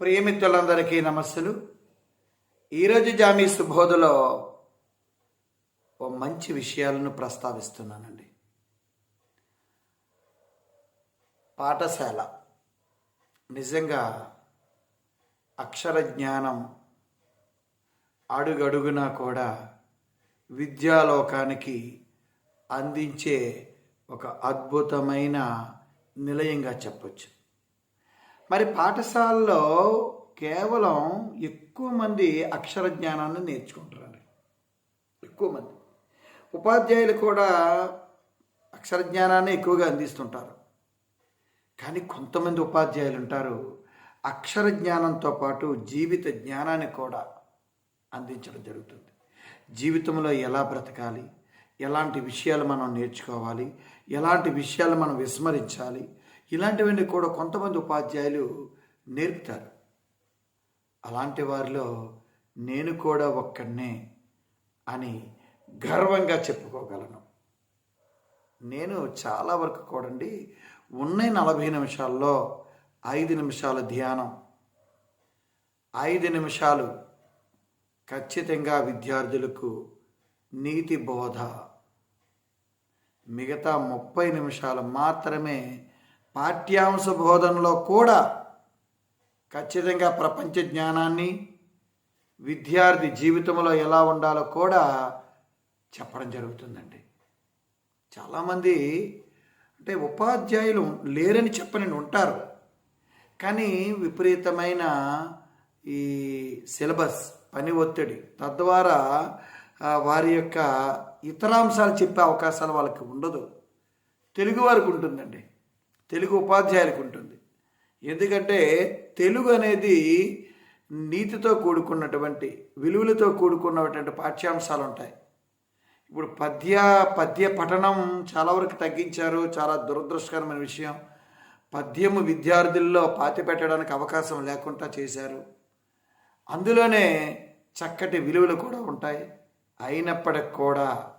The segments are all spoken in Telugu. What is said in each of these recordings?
ప్రియమిత్రులందరికీ నమస్సులు. ఈరోజు జామీ సుబోధలో ఓ మంచి విషయాలను ప్రస్తావిస్తున్నానండి. పాఠశాల. నిజంగా అక్షర జ్ఞానం అడుగడుగునా కూడా విద్యాలోకానికి అందించే ఒక అద్భుతమైన నిలయంగా చెప్పొచ్చు. మరి పాఠశాలలో కేవలం ఎక్కువ మంది అక్షర జ్ఞానాన్ని నేర్చుకుంటారండి. ఎక్కువ మంది. ఉపాధ్యాయులు కూడా అక్షర జ్ఞానాన్ని ఎక్కువగా అందిస్తుంటారు. కానీ కొంతమంది ఉపాధ్యాయులు ఉంటారు అక్షర జ్ఞానంతో పాటు జీవిత జ్ఞానాన్ని కూడా అందించడం జరుగుతుంది. జీవితంలో ఎలా బ్రతకాలి? ఎలాంటి విషయాలు మనం నేర్చుకోవాలి? ఎలాంటి విషయాలు మనం విస్మరించాలి? ఇలాంటివన్నీ కూడా కొంతమంది ఉపాధ్యాయులు నేర్పుతారు. అలాంటి వారిలో నేను కూడా ఒక్కడనే అని గర్వంగా చెప్పుకోగలను. నేను చాలా వరకు కూడండి ఉన్న నలభై నిమిషాల్లో ఐదు నిమిషాల ధ్యానం ఐదు నిమిషాలు ఖచ్చితంగా విద్యార్థులకు నీతి బోధ మిగతా ముప్పై నిమిషాలు మాత్రమే పాఠ్యాంశ బోధనలో కూడా ఖచ్చితంగా ప్రపంచ జ్ఞానాన్ని విద్యార్థి జీవితంలో ఎలా ఉండాలో కూడా చెప్పడం జరుగుతుందండి. చాలామంది అంటే ఉపాధ్యాయులు లేరని చెప్పని ఉంటారు. కానీ విపరీతమైన ఈ సిలబస్ పని ఒత్తిడి తద్వారా వారి యొక్క ఇతర అంశాలు చెప్పే అవకాశాలు వాళ్ళకి ఉండదు. తెలుగు వారికి ఉంటుందండి. తెలుగు ఉపాధ్యాయులకు ఉంటుంది. ఎందుకంటే తెలుగు అనేది నీతితో కూడుకున్నటువంటి విలువలతో కూడుకున్నటువంటి పాఠ్యాంశాలు ఉంటాయి. ఇప్పుడు పద్య పద్య పఠనం చాలా వరకు తగ్గించారు. చాలా దురదృష్టకరమైన విషయం. పద్యము విద్యార్థుల్లో పాతి పెట్టడానికి అవకాశం లేకుండా చేశారు. అందులోనే చక్కటి విలువలు కూడా ఉంటాయి. అయినప్పటికి కూడా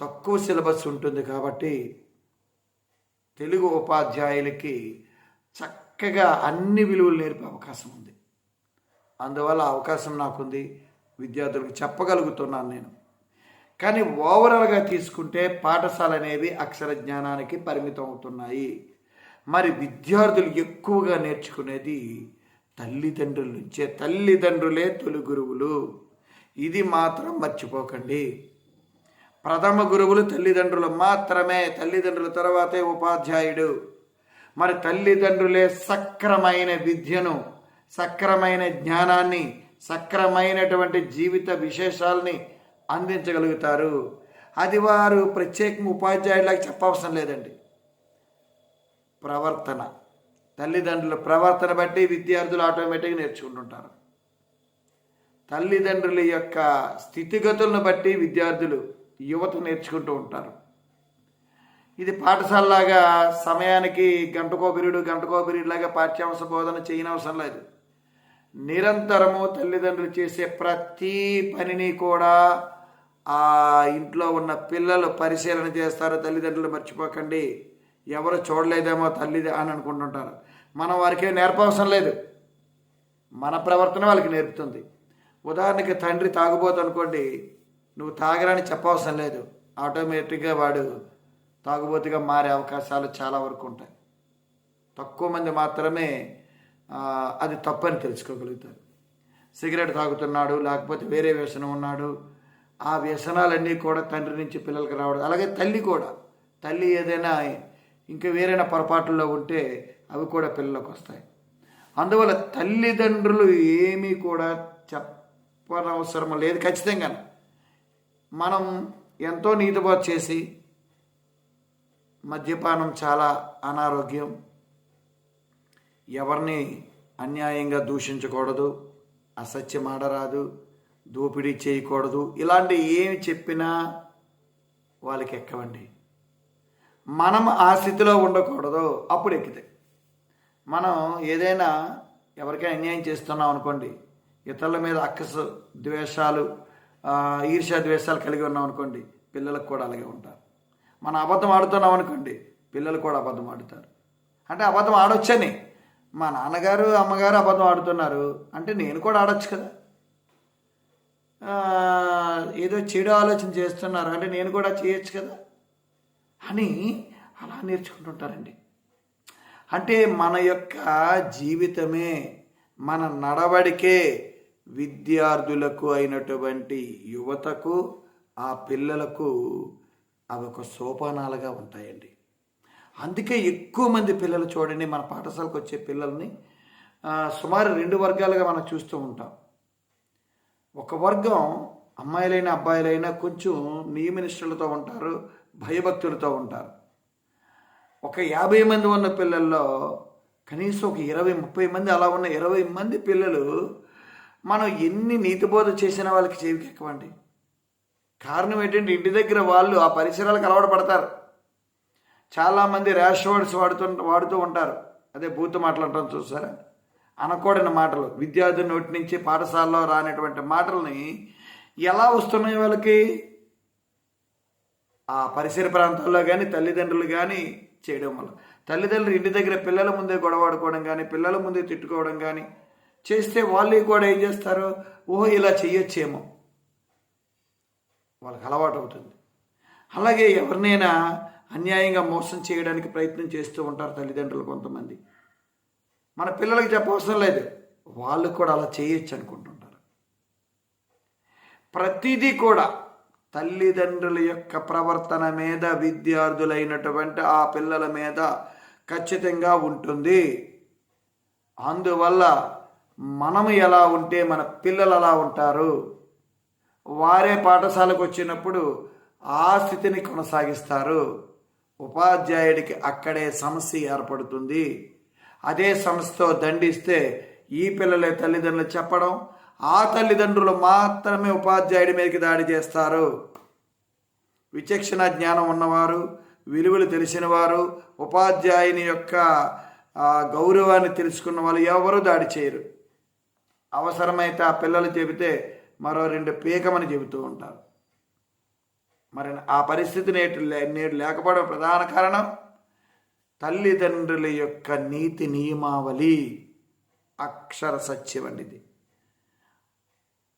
తక్కువ సిలబస్ ఉంటుంది కాబట్టి తెలుగు ఉపాధ్యాయులకి చక్కగా అన్ని విలువలు నేర్పే అవకాశం ఉంది. అందువల్ల అవకాశం నాకుంది. విద్యార్థులకు చెప్పగలుగుతున్నాను నేను. కానీ ఓవరాల్గా తీసుకుంటే పాఠశాల అనేవి అక్షర జ్ఞానానికి పరిమితం అవుతున్నాయి మరి విద్యార్థులు ఎక్కువగా నేర్చుకునేది తల్లిదండ్రుల నుంచే. తల్లిదండ్రులే తొలి గురువులు. ఇది మాత్రం మర్చిపోకండి. ప్రథమ గురువులు తల్లిదండ్రులు మాత్రమే. తల్లిదండ్రుల తర్వాతే ఉపాధ్యాయుడు. మరి తల్లిదండ్రులే సక్రమైన విద్యను సక్రమైన జ్ఞానాన్ని సక్రమైనటువంటి జీవిత విశేషాలని అందించగలుగుతారు. అది వారు ప్రత్యేకంగా ఉపాధ్యాయులకు చెప్పవసరం లేదండి. ప్రవర్తన. తల్లిదండ్రుల ప్రవర్తన బట్టి విద్యార్థులు ఆటోమేటిక్గా నేర్చుకుంటుంటారు. తల్లిదండ్రుల యొక్క స్థితిగతులను బట్టి విద్యార్థులు యువత నేర్చుకుంటూ ఉంటారు. ఇది పాఠశాలలాగా సమయానికి గంటకో పిరియడు గంటకో లాగా పాఠ్యాంశ బోధన చేయనవసరం లేదు. నిరంతరము తల్లిదండ్రులు చేసే ప్రతి పనిని కూడా ఆ ఇంట్లో ఉన్న పిల్లలు పరిశీలన చేస్తారు. తల్లిదండ్రులు మర్చిపోకండి. ఎవరు చూడలేదేమో తల్లి అని అనుకుంటుంటారు. మనం వారికి నేర్పవసరం లేదు. మన ప్రవర్తన వాళ్ళకి నేర్పుతుంది. ఉదాహరణకి తండ్రి తాగుబోతు అనుకోండి. నువ్వు తాగరని చెప్పవసరం లేదు. ఆటోమేటిక్గా వాడు తాగుబోతుగా మారే అవకాశాలు చాలా వరకు ఉంటాయి. తక్కువ మంది మాత్రమే అది తప్పని తెలుసుకోగలుగుతారు. సిగరెట్ తాగుతున్నాడు లేకపోతే వేరే వ్యసనం ఉన్నాడు. ఆ వ్యసనాలన్నీ కూడా తండ్రి నుంచి పిల్లలకి రావడం అలాగే తల్లి కూడా. తల్లి ఏదైనా ఇంకా వేరైనా పొరపాటుల్లో ఉంటే అవి కూడా పిల్లలకు వస్తాయి. అందువల్ల తల్లిదండ్రులు ఏమీ కూడా చెప్పనవసరం లేదు ఖచ్చితంగా మనం ఎంతో నీతిబాటు చేసి మద్యపానం చాలా అనారోగ్యం. ఎవరిని అన్యాయంగా దూషించకూడదు అసత్యం ఆడరాదు దోపిడీ చేయకూడదు ఇలాంటి ఏమి చెప్పినా వాళ్ళకి ఎక్కవండి. మనం ఆ స్థితిలో ఉండకూడదు అప్పుడు ఎక్కితే. మనం ఏదైనా ఎవరికైనా అన్యాయం చేస్తున్నాం అనుకోండి ఇతరుల మీద అక్కసు ద్వేషాలు ఈర్ష్యాద్వేషాలు కలిగి ఉన్నాం అనుకోండి పిల్లలకు కూడా అలాగే ఉంటారు. మనం అబద్ధం ఆడుతున్నాం అనుకోండి పిల్లలు కూడా అబద్ధం ఆడుతారు. అంటే అబద్ధం ఆడొచ్చని. మా నాన్నగారు అమ్మగారు అబద్ధం ఆడుతున్నారు అంటే నేను కూడా ఆడొచ్చు కదా. ఏదో చెడు ఆలోచన చేస్తున్నారు అంటే నేను కూడా చేయొచ్చు కదా. అని అలా నేర్చుకుంటుంటారండి. అంటే మన యొక్క జీవితమే మన నడవడికే విద్యార్థులకు అయినటువంటి యువతకు ఆ పిల్లలకు అవి ఒక సోపానాలుగా ఉంటాయండి. అందుకే ఎక్కువ మంది పిల్లలు చూడండి మన పాఠశాలకు వచ్చే పిల్లల్ని సుమారు రెండు వర్గాలుగా మనం చూస్తూ ఉంటాం. ఒక వర్గం అమ్మాయిలైనా అబ్బాయిలైనా కొంచెం నియమనిష్టలతో ఉంటారు భయభక్తులతో ఉంటారు. ఒక యాభై మంది ఉన్న పిల్లల్లో కనీసం ఒక ఇరవై ముప్పై మంది అలా ఉన్న ఇరవై మంది పిల్లలు మనం ఎన్ని నీతిబోధ చేసిన వాళ్ళకి చెవికి ఎక్కువండి. కారణం ఏంటంటే ఇంటి దగ్గర వాళ్ళు ఆ పరిసరాలకు అలవాటు పడతారు. చాలామంది ర్యాష్ వర్డ్స్ వాడుతూ వాడుతూ ఉంటారు. అదే బూత్ మాటలు అంటాం చూసారా? అనకూడని మాటలు. విద్యార్థి నోటి నుంచి పాఠశాలలో రానటువంటి మాటల్ని ఎలా వస్తున్నాయి వాళ్ళకి? ఆ పరిసర ప్రాంతాల్లో కానీ తల్లిదండ్రులు కానీ చేయడం వల్ల. తల్లిదండ్రులు ఇంటి దగ్గర పిల్లల ముందే గొడవాడుకోవడం కానీ పిల్లల ముందే తిట్టుకోవడం కానీ చేస్తే వాళ్ళు కూడా ఏం చేస్తారు ఓహో ఇలా చేయొచ్చేమో వాళ్ళకి అలవాటు అవుతుంది. అలాగే ఎవరినైనా అన్యాయంగా మోసం చేయడానికి ప్రయత్నం చేస్తూ ఉంటారు తల్లిదండ్రులు కొంతమంది. మన పిల్లలకి చెప్పవసరం లేదు. వాళ్ళు కూడా అలా చేయొచ్చు అనుకుంటుంటారు. ప్రతిదీ కూడా తల్లిదండ్రుల యొక్క ప్రవర్తన మీద విద్యార్థులైనటువంటి ఆ పిల్లల మీద ఖచ్చితంగా ఉంటుంది. అందువల్ల మనము ఎలా ఉంటే మన పిల్లలు అలా ఉంటారు? వారే పాఠశాలకు వచ్చినప్పుడు ఆ స్థితిని కొనసాగిస్తారు. ఉపాధ్యాయుడికి అక్కడే సమస్య ఏర్పడుతుంది. అదే సమస్యతో దండిస్తే ఈ పిల్లలే తల్లిదండ్రులు చెప్పడం ఆ తల్లిదండ్రులు మాత్రమే ఉపాధ్యాయుడి మీదకి దాడి చేస్తారు. విచక్షణ జ్ఞానం ఉన్నవారు విలువలు తెలిసిన వారు ఉపాధ్యాయుని యొక్క గౌరవాన్ని తెలుసుకున్న వాళ్ళు ఎవరు దాడి చేయరు. అవసరమైతే ఆ పిల్లలు చెబితే మరో రెండు పీకమని చెబుతూ ఉంటారు. మరి ఆ పరిస్థితి నేటి లే- నేడు లేకపోవడం ప్రధాన కారణం తల్లిదండ్రుల యొక్క నీతి నియమావళి అక్షర సత్యమండిది ఇది.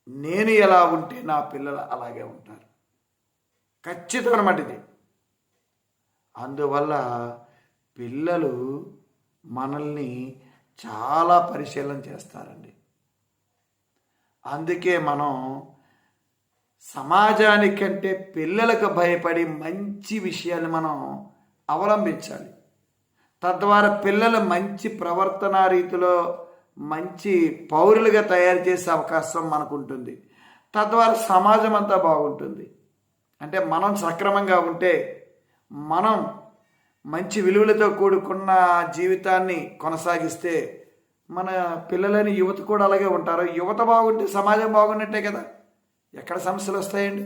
నేను ఎలా ఉంటే నా పిల్లలు అలాగే ఉంటారు. ఖచ్చితం అనమాట ఇది. అందువల్ల పిల్లలు మనల్ని చాలా పరిశీలన చేస్తారండి. అందుకే మనం సమాజానికంటే పిల్లలకు భయపడి మంచి విషయాన్ని మనం అవలంబించాలి. తద్వారా పిల్లలు మంచి ప్రవర్తన రీతిలో మంచి పౌరులుగా తయారు చేసే అవకాశం మనకు ఉంటుంది తద్వారా సమాజం అంతా బాగుంటుంది. అంటే మనం సక్రమంగా ఉంటే మనం మంచి విలువలతో కూడుకున్న జీవితాన్ని కొనసాగిస్తే మన పిల్లలని యువత కూడా అలాగే ఉంటారు. యువత బాగుంటే సమాజం బాగున్నట్టే కదా. ఎక్కడ సమస్యలు వస్తాయండి?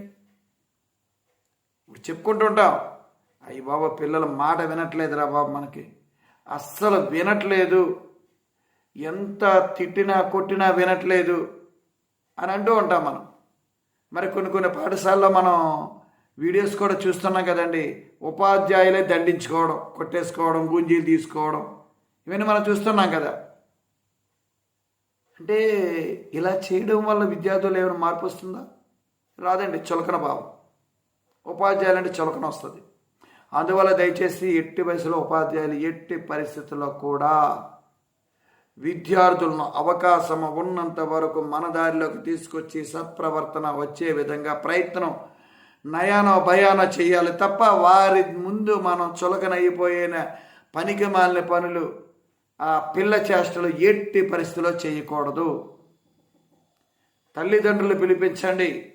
ఇప్పుడు చెప్పుకుంటూ ఉంటాం. అయ్యి బాబా పిల్లల మాట వినట్లేదురా బాబు మనకి. అస్సలు వినట్లేదు. ఎంత తిట్టినా కొట్టినా వినట్లేదు అని అంటూ ఉంటాం మనం. మరి కొన్ని కొన్ని పాఠశాలలో మనం వీడియోస్ కూడా చూస్తున్నాం కదండి. ఉపాధ్యాయులే దండించుకోవడం కొట్టేసుకోవడం గుంజీలు తీసుకోవడం. ఇవన్నీ మనం చూస్తున్నాం కదా. అంటే ఇలా చేయడం వల్ల విద్యార్థులు ఏమైనా మార్పు వస్తుందా? రాదండి చులకన భావం. ఉపాధ్యాయులు అంటే చులకన వస్తుంది. అందువల్ల దయచేసి ఎట్టి వయసులో ఉపాధ్యాయులు ఎట్టి పరిస్థితుల్లో కూడా విద్యార్థులను అవకాశం ఉన్నంత వరకు మన దారిలోకి తీసుకొచ్చి సత్ప్రవర్తన వచ్చే విధంగా ప్రయత్నం నయానో భయానో చేయాలి తప్ప వారి ముందు మనం చులకనైపోయిన పనికి మాలిన పనులు పిల్ల చేష్టలు ఎట్టి పరిస్థితిలో చేయకూడదు. తల్లిదండ్రులు పిలిపించండి.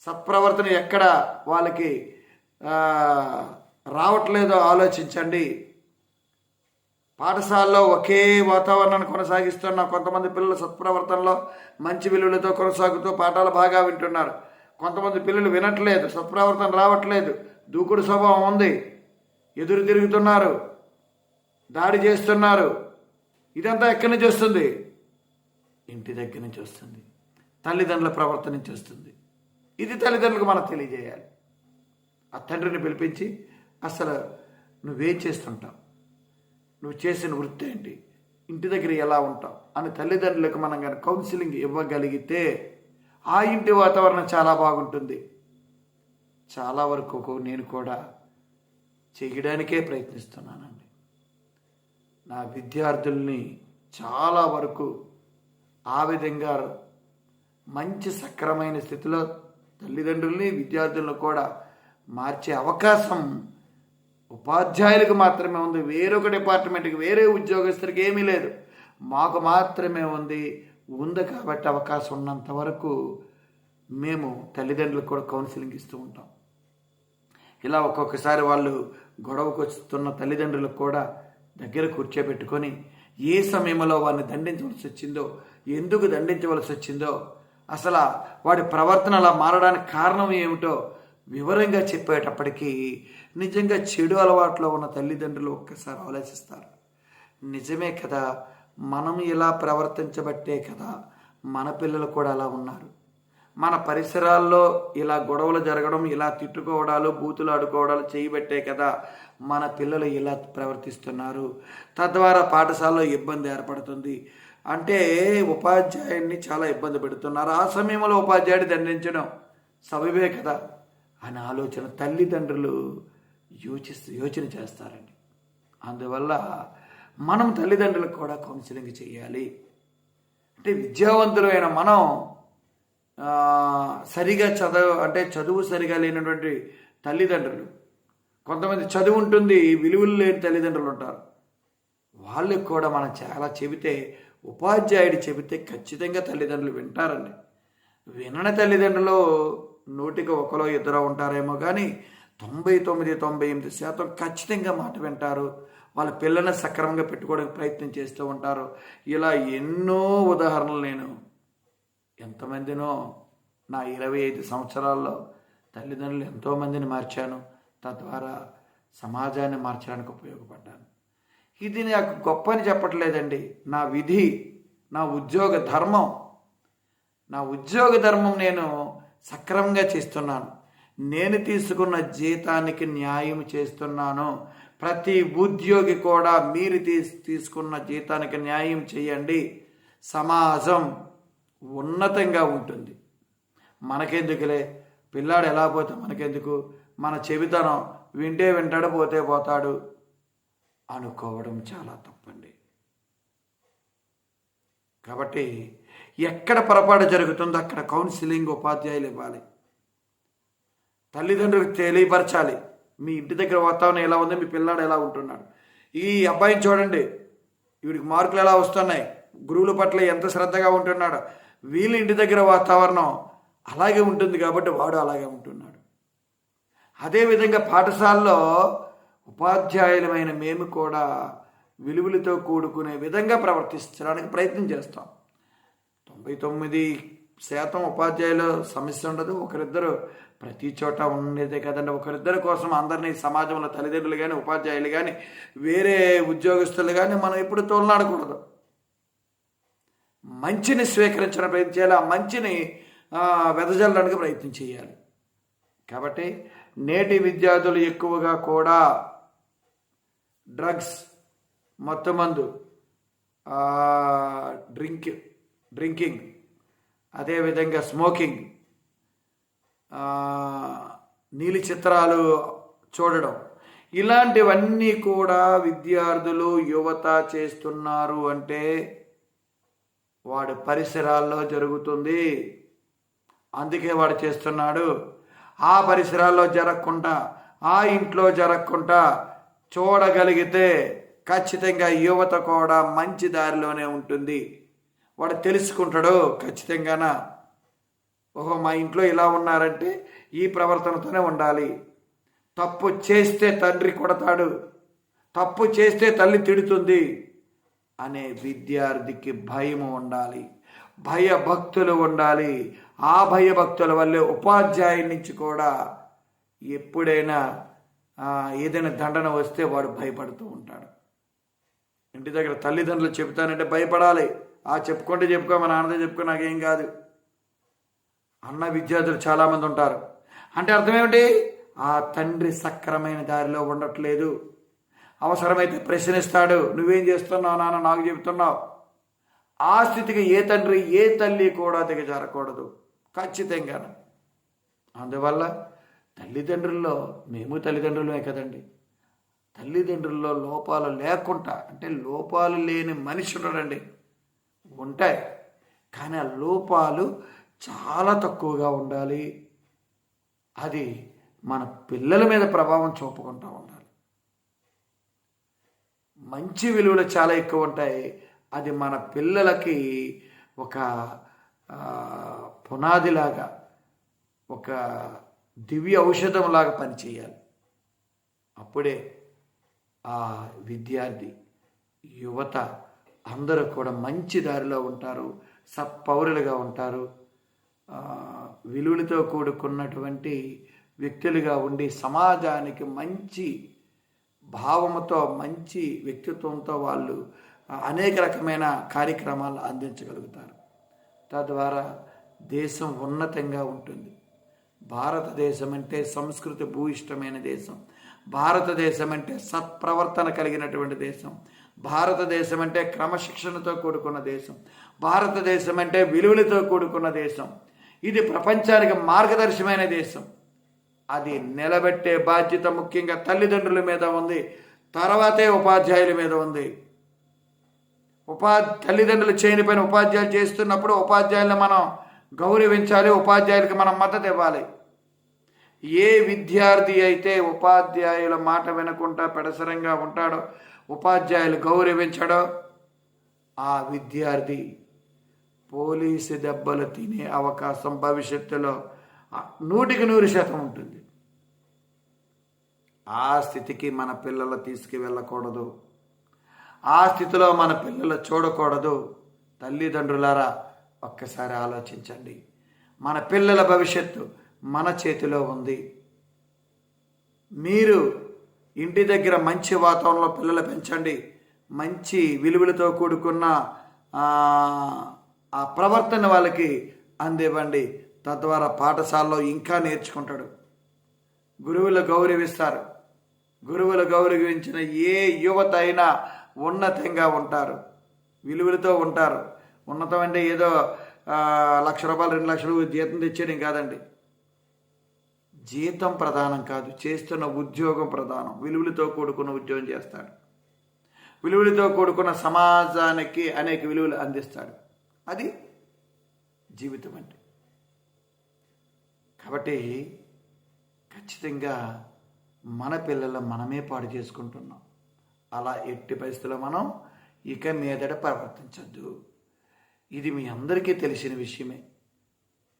సత్ప్రవర్తన ఎక్కడ వాళ్ళకి రావట్లేదో ఆలోచించండి. పాఠశాలలో ఒకే వాతావరణాన్ని కొనసాగిస్తున్న కొంతమంది పిల్లలు సత్ప్రవర్తనలో మంచి విలువలతో కొనసాగుతూ పాఠాలు బాగా వింటున్నారు. కొంతమంది పిల్లలు వినట్లేదు సత్ప్రవర్తన రావట్లేదు. దూకుడు స్వభావం ఉంది. ఎదురు తిరుగుతున్నారు. దాడి చేస్తున్నారు. ఇదంతా ఎక్కడి నుంచి వస్తుంది? ఇంటి దగ్గర నుంచి వస్తుంది. తల్లిదండ్రుల ప్రవర్తన నుంచి వస్తుంది. ఇది తల్లిదండ్రులకు మనం తెలియజేయాలి. ఆ తండ్రిని పిలిపించి అసలు నువ్వేం చేస్తుంటావు? నువ్వు చేసిన వృత్తి ఏంటి? ఇంటి దగ్గర ఎలా ఉంటావు? అని తల్లిదండ్రులకు మనం కానీ కౌన్సిలింగ్ ఇవ్వగలిగితే ఆ ఇంటి వాతావరణం చాలా బాగుంటుంది. చాలా వరకు నేను కూడా చేయడానికే ప్రయత్నిస్తున్నానండి. నా విద్యార్థుల్ని చాలా వరకు ఆ విధంగా మంచి సక్రమైన స్థితిలో తల్లిదండ్రుల్ని విద్యార్థులను కూడా మార్చే అవకాశం ఉపాధ్యాయులకు మాత్రమే ఉంది. వేరొక డిపార్ట్మెంట్కి వేరే ఉద్యోగస్తులకి ఏమీ లేదు. మాకు మాత్రమే ఉంది. ఉంది కాబట్టి అవకాశం ఉన్నంత వరకు మేము తల్లిదండ్రులకు కూడా కౌన్సిలింగ్ ఇస్తూ ఉంటాం. ఇలా ఒక్కొక్కసారి వాళ్ళు గొడవకు వస్తున్న తల్లిదండ్రులకు కూడా దగ్గర కూర్చోబెట్టుకొని ఏ సమయంలో వాడిని దండించవలసి వచ్చిందో ఎందుకు దండించవలసి వచ్చిందో అసలు వాడి ప్రవర్తన అలా మారడానికి కారణం ఏమిటో వివరంగా చెప్పేటప్పటికీ నిజంగా చెడు అలవాట్లో ఉన్న తల్లిదండ్రులు ఒక్కసారి ఆలోచిస్తారు. నిజమే కదా మనం ఇలా ప్రవర్తించబట్టే కదా మన పిల్లలు కూడా అలా ఉన్నారు. మన పరిసరాల్లో ఇలా గొడవలు జరగడం ఇలా తిట్టుకోవడాలు బూతులు ఆడుకోవడాలు చేయబట్టే కదా మన పిల్లలు ఇలా ప్రవర్తిస్తున్నారు. తద్వారా పాఠశాలలో ఇబ్బంది ఏర్పడుతుంది. అంటే ఉపాధ్యాయుడిని చాలా ఇబ్బంది పెడుతున్నారు. ఆ సమయంలో ఉపాధ్యాయుడు దండించడం సబబే కదా అనే ఆలోచన తల్లిదండ్రులు యోచిస్తూ యోచన చేస్తారండి. అందువల్ల మనం తల్లిదండ్రులకు కూడా కౌన్సిలింగ్ చేయాలి. అంటే విద్యావంతులైన మనం సరిగా చదవ అంటే చదువు సరిగా లేనటువంటి తల్లిదండ్రులు కొంతమంది చదువు ఉంటుంది విలువలు లేని తల్లిదండ్రులు ఉంటారు. వాళ్ళకి కూడా మనం చాలా చెబితే ఉపాధ్యాయుడు చెబితే ఖచ్చితంగా తల్లిదండ్రులు వింటారండి. వినని తల్లిదండ్రులు నూటికి ఒకలో ఇద్దరు ఉంటారేమో కానీ తొంభై తొమ్మిది తొంభై ఎనిమిది శాతం ఖచ్చితంగా మాట వింటారు. వాళ్ళ పిల్లల్ని సక్రమంగా పెట్టుకోవడానికి ప్రయత్నం చేస్తూ ఉంటారు. ఇలా ఎన్నో ఉదాహరణలు నేను ఎంతమందినో నా ఇరవై ఐదు సంవత్సరాల్లో తల్లిదండ్రులు ఎంతోమందిని మార్చాను. తద్వారా సమాజాన్ని మార్చడానికి ఉపయోగపడ్డాను. ఇది నాకు గొప్ప అని చెప్పట్లేదండి. నా విధి నా ఉద్యోగ ధర్మం. నా ఉద్యోగ ధర్మం నేను సక్రమంగా చేస్తున్నాను. నేను తీసుకున్న జీతానికి న్యాయం చేస్తున్నాను. ప్రతి ఉద్యోగి కూడా మీరు తీస్ తీసుకున్న జీతానికి న్యాయం చేయండి. సమాజం ఉన్నతంగా ఉంటుంది. మనకెందుకులే? పిల్లాడు ఎలా పోతే మనకెందుకు? మన చెవితనం వింటే వింటాడు పోతే పోతాడు అనుకోవడం చాలా తప్పండి. కాబట్టి ఎక్కడ పొరపాటు జరుగుతుందో అక్కడ కౌన్సిలింగ్ ఉపాధ్యాయులు ఇవ్వాలి. తల్లిదండ్రులకు తెలియపరచాలి. మీ ఇంటి దగ్గర వాతావరణం ఎలా ఉంది మీ పిల్లాడు ఎలా ఉంటున్నాడు. ఈ అబ్బాయిని చూడండి. వీడికి మార్కులు ఎలా వస్తున్నాయి? గురువుల పట్ల ఎంత శ్రద్ధగా ఉంటున్నాడు. వీళ్ళ ఇంటి దగ్గర వాతావరణం అలాగే ఉంటుంది కాబట్టి వాడు అలాగే ఉంటున్నాడు. అదేవిధంగా పాఠశాలలో ఉపాధ్యాయులమైన మేము కూడా విలువలతో కూడుకునే విధంగా ప్రవర్తించడానికి ప్రయత్నం చేస్తాం. తొంభై తొమ్మిది శాతం ఉపాధ్యాయుల సమస్య ఉండదు. ఒకరిద్దరు ప్రతి చోట ఉండేదే కదండి. ఒకరిద్దరి కోసం అందరినీ సమాజంలో తల్లిదండ్రులు కానీ ఉపాధ్యాయులు కానీ వేరే ఉద్యోగస్తులు కానీ మనం ఎప్పుడు తోలనాడకూడదు. మంచిని స్వీకరించిన ప్రయత్నం చేయాలి. ఆ మంచిని వెదజల్లడానికి ప్రయత్నం చేయాలి. కాబట్టి నేటి విద్యార్థులు ఎక్కువగా కూడా డ్రగ్స్ మొత్తం మందు డ్రింక్ డ్రింకింగ్ అదేవిధంగా స్మోకింగ్ నీలి చిత్రాలు చూడడం. ఇలాంటివన్నీ కూడా విద్యార్థులు యువత చేస్తున్నారు అంటే వాడు పరిసరాల్లో జరుగుతుంది. అందుకే వాడు చేస్తున్నాడు. ఆ పరిసరాల్లో జరగకుండా ఆ ఇంట్లో జరగకుండా చూడగలిగితే ఖచ్చితంగా యువత కూడా మంచి దారిలోనే ఉంటుంది. వాడు తెలుసుకుంటాడు ఖచ్చితంగాన? ఓహో మా ఇంట్లో ఇలా ఉన్నారంటే ఈ ప్రవర్తనతోనే ఉండాలి. తప్పు చేస్తే తండ్రి కొడతాడు తప్పు చేస్తే తల్లి తిడుతుంది అనే విద్యార్థికి భయం ఉండాలి భయభక్తులు ఉండాలి. ఆ భయభక్తుల వల్లే ఉపాధ్యాయుడి నుంచి కూడా ఎప్పుడైనా ఏదైనా దండన వస్తే వాడు భయపడుతూ ఉంటాడు. ఇంటి దగ్గర తల్లిదండ్రులు చెప్తానంటే భయపడాలి. ఆ చెప్పుకుంటే చెప్పుకో మా నాన్నతో చెప్పుకో నాకేం కాదు. అన్న విద్యార్థులు చాలామంది ఉంటారు. అంటే అర్థం ఏమిటి? ఆ తండ్రి సక్రమైన దారిలో ఉండట్లేదు. అవసరమైతే ప్రశ్నిస్తాడు. నువ్వేం చేస్తున్నావు నాన్న? నాకు చెబుతున్నావు. ఆ స్థితికి ఏ తండ్రి ఏ తల్లి కూడా దిగజారకూడదు. ఖచ్చితంగా అందువల్ల తల్లిదండ్రుల్లో మేము తల్లిదండ్రులమే కదండి. తల్లిదండ్రుల్లో లోపాలు లేకుండా అంటే లోపాలు లేని మనిషి ఉండడండి ఉంటాయి. కానీ ఆ లోపాలు చాలా తక్కువగా ఉండాలి. అది మన పిల్లల మీద ప్రభావం చూపుకుంటూ ఉండాలి. మంచి విలువలు చాలా ఎక్కువ ఉంటాయి. అది మన పిల్లలకి ఒక పునాదిలాగా ఒక దివ్య ఔషధంలాగా పనిచేయాలి. అప్పుడే ఆ విద్యార్థి యువత అందరూ కూడా మంచి దారిలో ఉంటారు సత్పౌరులుగా ఉంటారు. విలువలతో కూడుకున్నటువంటి వ్యక్తులుగా ఉండి సమాజానికి మంచి భావముతో మంచి వ్యక్తిత్వంతో వాళ్ళు అనేక రకమైన కార్యక్రమాలు అందించగలుగుతారు. తద్వారా దేశం ఉన్నతంగా ఉంటుంది. భారతదేశం అంటే సంస్కృతి భూయిష్టమైన దేశం. భారతదేశం అంటే సత్ప్రవర్తన కలిగినటువంటి దేశం. భారతదేశం అంటే క్రమశిక్షణతో కూడుకున్న దేశం. భారతదేశం అంటే విలువలతో కూడుకున్న దేశం. ఇది ప్రపంచానికి మార్గదర్శమైన దేశం. అది నిలబెట్టే బాధ్యత ముఖ్యంగా తల్లిదండ్రుల మీద ఉంది. తర్వాతే ఉపాధ్యాయుల మీద ఉంది. ఉపా తల్లిదండ్రులు చేయని పైన ఉపాధ్యాయులు చేస్తున్నప్పుడు ఉపాధ్యాయులను మనం గౌరవించాలి ఉపాధ్యాయులకి మనం మద్దతు ఇవ్వాలి. ఏ విద్యార్థి అయితే ఉపాధ్యాయుల మాట వినకుండా పెడసరంగా ఉంటాడో ఉపాధ్యాయులు గౌరవించడో ఆ విద్యార్థి పోలీసు దెబ్బలు తినే అవకాశం భవిష్యత్తులో నూటికి నూరు శాతం ఉంటుంది. ఆ స్థితికి మన పిల్లలు తీసుకువెళ్ళకూడదు. ఆ స్థితిలో మన పిల్లలు చూడకూడదు. తల్లిదండ్రులారా ఒక్కసారి ఆలోచించండి. మన పిల్లల భవిష్యత్తు మన చేతిలో ఉంది. మీరు ఇంటి దగ్గర మంచి వాతావరణంలో పిల్లలు పెంచండి. మంచి విలువలతో కూడుకున్న ఆ, ప్రవర్తన వాళ్ళకి అందివ్వండి. తద్వారా పాఠశాలలో ఇంకా నేర్చుకుంటాడు. గురువులు గౌరవిస్తారు. గురువులు గౌరవించిన ఏ యువత అయినా ఉన్నతంగా ఉంటారు. విలువలతో ఉంటారు. ఉన్నతం అంటే ఏదో లక్ష రూపాయలు రెండు లక్షలు జీతం తెచ్చేయడం కాదండి. జీతం ప్రధానం కాదు చేస్తున్న ఉద్యోగం ప్రధానం. విలువలతో కూడుకున్న ఉద్యోగం చేస్తాడు. విలువలతో కూడుకున్న సమాజానికి అనేక విలువలు అందిస్తాడు. అది జీవితం అంటే కాబట్టి ఖచ్చితంగా మన పిల్లలు మనమే పాడు చేసుకుంటున్నాం. అలా ఎట్టి పరిస్థితుల్లో మనం ఇక మీదట ప్రవర్తించద్దు. ఇది మీ అందరికీ తెలిసిన విషయమే.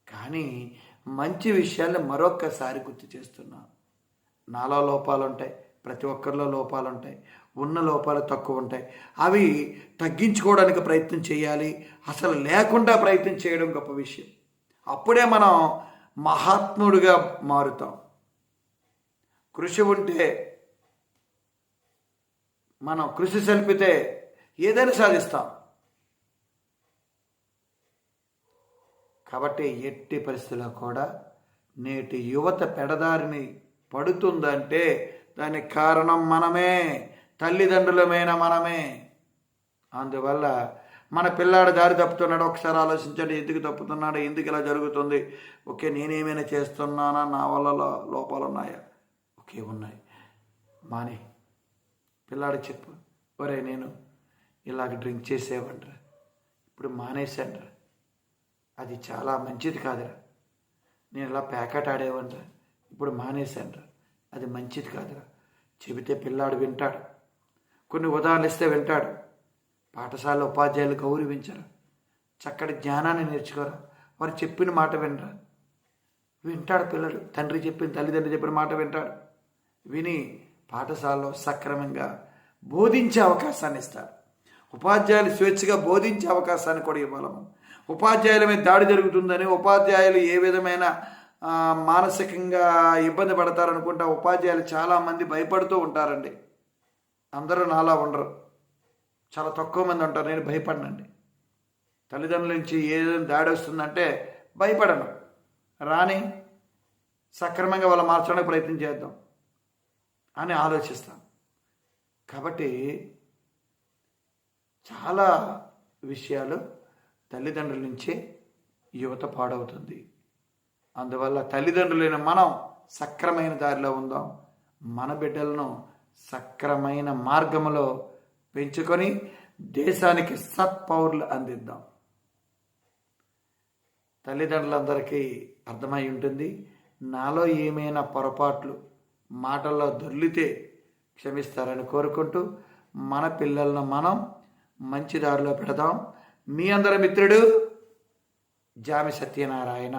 కానీ మంచి విషయాల్ని మరొక్కసారి గుర్తు చేస్తున్నాను నాలో లోపాలు ఉంటాయి ప్రతి ఒక్కరిలో లోపాలు ఉంటాయి ఉన్న లోపాలు తక్కువ ఉంటాయి అవి తగ్గించుకోవడానికి ప్రయత్నం చేయాలి అసలు లేకుండా ప్రయత్నం చేయడం గొప్ప విషయం. అప్పుడే మనం మహాత్ముడిగా మారుతాం. కృషి ఉంటే మనం కృషి సల్పితే ఏదైనా సాధిస్తాం. కాబట్టి ఎట్టి పరిస్థితుల్లో కూడా నేటి యువత పెడదారిని పడుతుందంటే దానికి కారణం మనమే తల్లిదండ్రులమైన మనమే. అందువల్ల మన పిల్లాడు దారి తప్పుతున్నాడు ఒకసారి ఆలోచించండి ఎందుకు తప్పుతున్నాడు ఎందుకు ఇలా జరుగుతుంది. ఓకే నేనేమైనా చేస్తున్నానా? నా వల్ల లోపాలు ఉన్నాయా? ఓకే ఉన్నాయి. మాని పిల్లాడు చెప్పు. ఒరే నేను ఇలాగ డ్రింక్ చేసేవండ్రా. ఇప్పుడు మానేశాండ్రా. అది చాలా మంచిది కాదురా. నేను ఇలా ప్యాకెట్ ఆడేవాడిరా ఇప్పుడు మానేశానురా. అది మంచిది కాదురా. చెబితే పిల్లాడు వింటాడు. కొన్ని ఉదాహరణలు ఇస్తే వింటాడు. పాఠశాల ఉపాధ్యాయులు గౌరవించరు. చక్కటి జ్ఞానాన్ని నేర్చుకోరా. వారు చెప్పిన మాట వినరా. వింటాడు పిల్లడు. తండ్రి చెప్పిన తల్లిదండ్రులు చెప్పిన మాట వింటాడు. విని పాఠశాలలో సక్రమంగా బోధించే అవకాశాన్ని ఇస్తాడు. ఉపాధ్యాయులు స్వేచ్ఛగా బోధించే అవకాశాన్ని కూడా ఇవ్వాలము ఉపాధ్యాయుల మీద దాడి జరుగుతుందని ఉపాధ్యాయులు ఏ విధమైన మానసికంగా ఇబ్బంది పడతారనుకుంటా ఉపాధ్యాయులు చాలామంది భయపడుతూ ఉంటారండి. అందరూ నాలా ఉండరు. చాలా తక్కువ మంది ఉంటారు. నేను భయపడనండి. తల్లిదండ్రుల నుంచి ఏదైనా దాడి వస్తుందంటే భయపడను. రాని సక్రమంగా వాళ్ళ మార్చడానికి ప్రయత్నం చేద్దాం అని ఆలోచిస్తాం కాబట్టి చాలా విషయాలు తల్లిదండ్రుల నుంచే యువత పాడవుతుంది. అందువల్ల తల్లిదండ్రులైన మనం సక్రమైన దారిలో ఉందాం. మన బిడ్డలను సక్రమైన మార్గంలో పెంచుకొని దేశానికి సత్పౌరులు అందిద్దాం. తల్లిదండ్రులందరికీ అర్థమై ఉంటుంది నాలో ఏమైనా పొరపాట్లు మాటల్లో దొర్లితే క్షమిస్తారని కోరుకుంటూ మన పిల్లలను మనం మంచి దారిలో పెడదాం. మీ అందరి మిత్రుడు జామి సత్యనారాయణ.